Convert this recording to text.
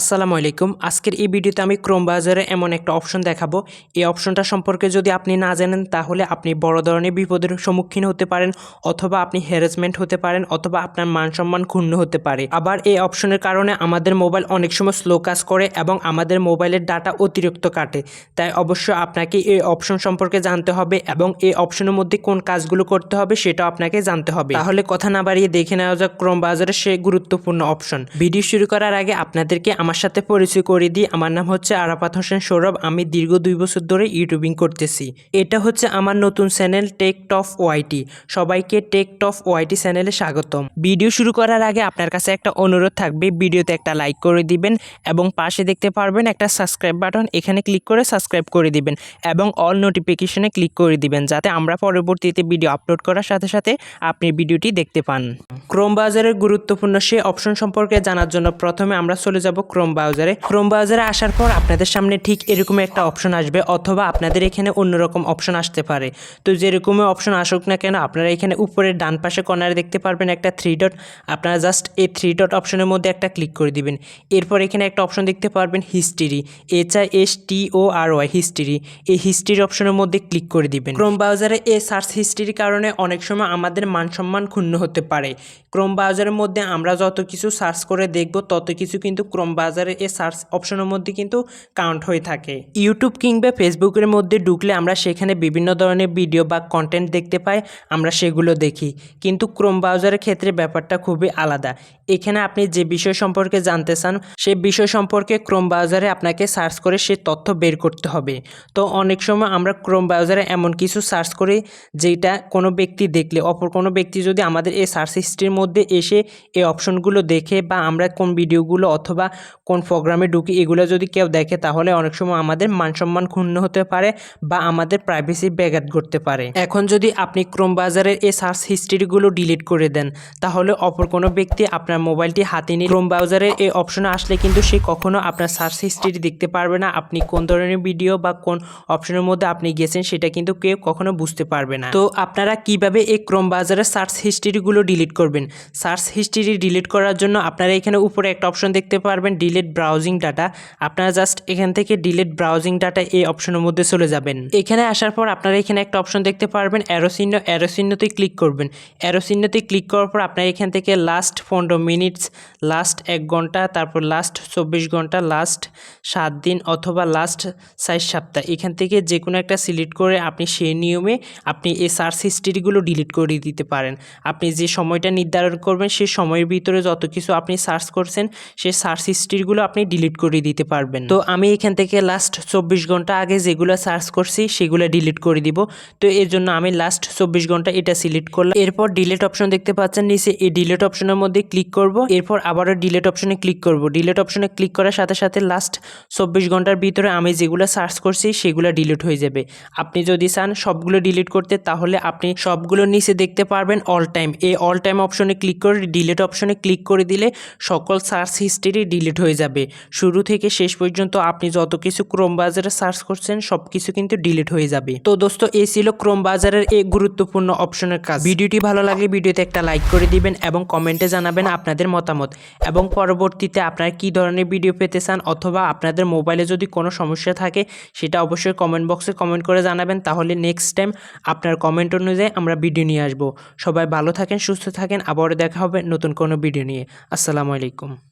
আসসালামু আলাইকুম। আজকের এই ভিডিওতে আমি ক্রোম ব্রাউজারে এমন একটা অপশন দেখাবো। এই অপশনটা সম্পর্কে যদি আপনি না জানেন, তাহলে আপনি বড় ধরনের বিপদের সম্মুখীন হতে পারেন, অথবা আপনি হ্যারাসমেন্ট হতে পারেন, অথবা আপনার মান সম্মান ক্ষুণ্ণ হতে পারে। আবার এই অপশনের কারণে আমাদের মোবাইল অনেক সময় স্লো কাজ করে এবং আমাদের মোবাইলের ডাটা অতিরিক্ত কাটে। তাই অবশ্যই আপনাকে এই অপশন সম্পর্কে জানতে হবে এবং এই অপশনের মধ্যে কোন কাজগুলো করতে হবে সেটা আপনাকে জানতে হবে। তাহলে কথা না বাড়িয়ে দেখে নেওয়া যাক ক্রোম ব্রাউজারের সেই গুরুত্বপূর্ণ অপশন ভিডিও শুরু করার আগে আপনাদেরকে আমার সাথে পরিচয় করে দিই। আমার নাম হচ্ছে আরাফাত হোসেন সৌরভ। আমি দীর্ঘ দুই বছর ধরে ইউটিউবিং করতেছি। এটা হচ্ছে আমার নতুন চ্যানেল টেক টফ ওয়াইটি সবাইকে টেক টফ ওয়াইটি চ্যানেলে স্বাগতম। ভিডিও শুরু করার আগে আপনার কাছে একটা অনুরোধ থাকবে। ভিডিওতে একটা লাইক করে দিবেন এবং পাশে দেখতে পারবেন একটা সাবস্ক্রাইব বাটন। এখানে ক্লিক করে সাবস্ক্রাইব করে দিবেন এবং অল নোটিফিকেশনে ক্লিক করে দিবেন যাতে আমরা পরবর্তীতে ভিডিও আপলোড করার সাথে সাথে আপনি ভিডিওটি দেখতে পান। ক্রোম বাজারের গুরুত্বপূর্ণ সেই অপশন সম্পর্কে জানার জন্য প্রথমে আমরা চলে যাব ক্রোম ব্রাউজারে ক্রোম ব্রাউজারে আসার পর আপনাদের সামনে ঠিক এরকম একটা অপশন আসবে, অথবা আপনাদের এখানে অন্যরকম অপশন আসতে পারে। তো যেরকম অপশন আসুক না কেন, আপনারা এখানে উপরের ডান পাশে কর্নারে দেখতে পারবেন একটা থ্রি ডট আপনারা জাস্ট এই থ্রি ডট অপশনের মধ্যে একটা ক্লিক করে দিবেন। এরপর এখানে একটা অপশন দেখতে পারবেন history H I S T O R Y history এই হিস্ট্রির অপশনের মধ্যে ক্লিক করে দিবেন। ক্রোম ব্রাউজারে এই সার্চ হিস্ট্রির কারণে অনেক সময় আমাদের মান সম্মান ক্ষুণ্ণ হতে পারে। ক্রোম ব্রাউজারের মধ্যে আমরা যত কিছু সার্চ করে দেখব, তত কিছু কিন্তু ক্রোম ব্রাউজারের এই সার্চ অপশনের মধ্যে কিন্তু কাউন্ট হয়ে থাকে। ইউটিউব কিংবা ফেসবুকের মধ্যে ঢুকলে আমরা সেখানে বিভিন্ন ধরনের ভিডিও বা কন্টেন্ট দেখতে পাই, আমরা সেগুলো দেখি। কিন্তু ক্রোম ব্রাউজারের ক্ষেত্রে ব্যাপারটা খুবই আলাদা। এখানে আপনি যে বিষয় সম্পর্কে জানতে চান, সে বিষয় সম্পর্কে ক্রোম ব্রাউজারে আপনাকে সার্চ করে সে তথ্য বের করতে হবে। তো অনেক সময় আমরা ক্রোম ব্রাউজারে এমন কিছু সার্চ করি, যেটা কোনো ব্যক্তি দেখলে, অপর কোনো ব্যক্তি যদি আমাদের এই সার্চ হিস্ট্রির মধ্যে এসে এই অপশনগুলো দেখে বা আমরা কোন ভিডিওগুলো অথবা কোন প্রোগ্রামে ঢুকি এগুলো যদি কেউ দেখে, তাহলে অনেক সময় আমাদের মান সম্মান ক্ষুণ্ণ হতে পারে বা আমাদের প্রাইভেসি ব্যাঘাত করতে পারে। এখন যদি আপনি ক্রোম ব্রাউজারের এই সার্চ হিস্ট্রিগুলো ডিলিট করে দেন, তাহলে অপর কোনো ব্যক্তি আপনার মোবাইলটি হাতে নিয়ে ক্রোম ব্রাউজারের এই অপশনে আসলে কিন্তু সে কখনো আপনার সার্চ হিস্ট্রি দেখতে পারবে না। আপনি কোন ধরনের ভিডিও বা কোন অপশনের মধ্যে আপনি গেছেন, সেটা কিন্তু কেউ কখনো বুঝতে পারবে না। তো আপনারা কীভাবে এই ক্রোম বাজারের সার্চ হিস্ট্রিগুলো ডিলিট করবেন? সার্চ হিস্ট্রি ডিলিট করার জন্য আপনারা এখানে উপরে একটা অপশন দেখতে পারবেন ডিলিট ব্রাউজিং ডাটা, আপনারা জাস্ট এখান থেকে ডিলেট ব্রাউজিং ডাটা এই অপশনের মধ্যে চলে যাবেন। এখানে আসার পর আপনারা এখানে একটা অপশন দেখতে পারবেন অ্যারোচিহ্ন অ্যারোচিহ্নতে ক্লিক করবেন। অ্যারোচিহ্নতে ক্লিক করার পর আপনারা এখান থেকে লাস্ট পনেরো মিনিটস লাস্ট এক ঘণ্টা, তারপর লাস্ট চব্বিশ ঘণ্টা লাস্ট সাত দিন অথবা লাস্ট সাইজ সপ্তাহ। এখান থেকে যে কোনো একটা সিলেক্ট করে আপনি সেই নিয়মে আপনি এই সার্চ হিস্ট্রিগুলো ডিলিট করে দিতে পারেন। আপনি যে সময়টা নির্ধারণ করবেন, সেই সময়ের ভিতরে যত কিছু আপনি সার্চ করছেন, সেই সার্চ হিস্ট্রিগুলো আপনি ডিলিট করে দিতে পারবেন। তো আমি এখান থেকে লাস্ট চব্বিশ ঘণ্টা আগে যেগুলো সার্চ করছি, সেগুলো ডিলিট করে দিব। তো এর জন্য আমি লাস্ট চব্বিশ ঘণ্টা এটা সিলেক্ট করলাম। এরপর ডিলেট অপশন দেখতে পাচ্ছেন নিচে, এই ডিলেট অপশনের মধ্যে ক্লিক করব। এরপর আবারও ডিলেট অপশনে ক্লিক করব। ডিলেট অপশনে ক্লিক করার সাথে সাথে লাস্ট চব্বিশ ঘণ্টার ভিতরে আমি যেগুলো সার্চ করছি, সেগুলো ডিলিট হয়ে যাবে। আপনি যদি চান সবগুলো ডিলিট করতে, তাহলে আপনি সবগুলো নিচে দেখতে পারবেন অল টাইম এই অল টাইম অপশনে ক্লিক করে ডিলেট অপশনে ক্লিক করে দিলে সকল সার্চ হিস্ট্রি ডিলিট হয়ে যাবে। শুরু থেকে শেষ পর্যন্ত আপনি যত কিছু ক্রোম বাজারে সার্চ করছেন সব কিছু কিন্তু ডিলিট হয়ে যাবে। তো দোস্ত এই ছিল ক্রোম বাজারের এই গুরুত্বপূর্ণ অপশনের কাজ। ভিডিওটি ভালো লাগলে ভিডিওতে একটা লাইক করে দিবেন এবং কমেন্টে জানাবেন আপনাদের মতামত। এবং পরবর্তীতে আপনারা কী ধরনের ভিডিও পেতে চান অথবা আপনাদের মোবাইলে যদি কোনো সমস্যা থাকে, সেটা অবশ্যই কমেন্ট বক্সে কমেন্ট করে জানাবেন। তাহলে নেক্সট টাইম আপনার কমেন্ট অনুযায়ী আমরা ভিডিও নিয়ে আসব। সবাই ভালো থাকেন, সুস্থ থাকেন। আবারও দেখা হবে নতুন কোনো ভিডিও নিয়ে। আসসালামু আলাইকুম।